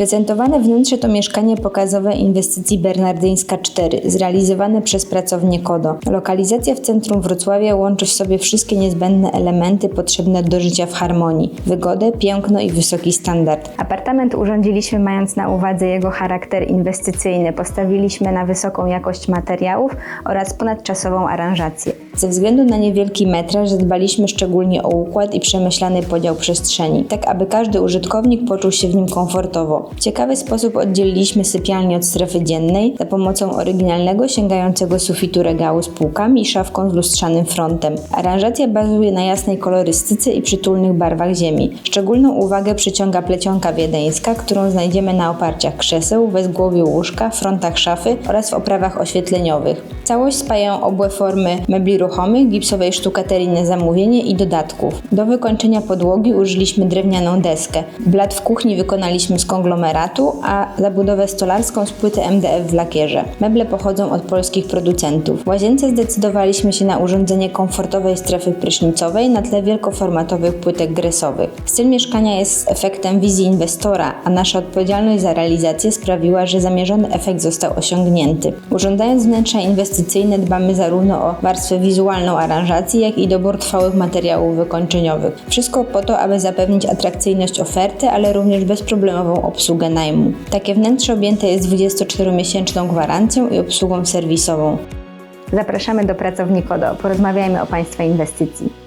Prezentowane wnętrze to mieszkanie pokazowe inwestycji Bernardyńska 4, zrealizowane przez pracownię KODO. Lokalizacja w centrum Wrocławia łączy w sobie wszystkie niezbędne elementy potrzebne do życia w harmonii: wygodę, piękno i wysoki standard. Apartament urządziliśmy mając na uwadze jego charakter inwestycyjny. Postawiliśmy na wysoką jakość materiałów oraz ponadczasową aranżację. Ze względu na niewielki metraż zadbaliśmy szczególnie o układ i przemyślany podział przestrzeni, tak aby każdy użytkownik poczuł się w nim komfortowo. W ciekawy sposób oddzieliliśmy sypialnię od strefy dziennej za pomocą oryginalnego sięgającego sufitu regału z półkami i szafką z lustrzanym frontem. Aranżacja bazuje na jasnej kolorystyce i przytulnych barwach ziemi. Szczególną uwagę przyciąga plecionka wiedeńska, którą znajdziemy na oparciach krzeseł, wezgłowiu łóżka, frontach szafy oraz w oprawach oświetleniowych. Całość spajają obłe formy mebli ruchomych, gipsowej sztukaterii na zamówienie i dodatków. Do wykończenia podłogi użyliśmy drewnianą deskę. Blat w kuchni wykonaliśmy z konglomeratu, a zabudowę stolarską z płyty MDF w lakierze. Meble pochodzą od polskich producentów. W łazience zdecydowaliśmy się na urządzenie komfortowej strefy prysznicowej na tle wielkoformatowych płytek gresowych. Styl mieszkania jest efektem wizji inwestora, a nasza odpowiedzialność za realizację sprawiła, że zamierzony efekt został osiągnięty. Urządzając wnętrza inwestycyjne dbamy zarówno o warstwę wizualną aranżacji, jak i dobór trwałych materiałów wykończeniowych. Wszystko po to, aby zapewnić atrakcyjność oferty, ale również bezproblemową obsługę najmu. Takie wnętrze objęte jest 24-miesięczną gwarancją i obsługą serwisową. Zapraszamy do pracowni KODO. Porozmawiajmy o Państwa inwestycji.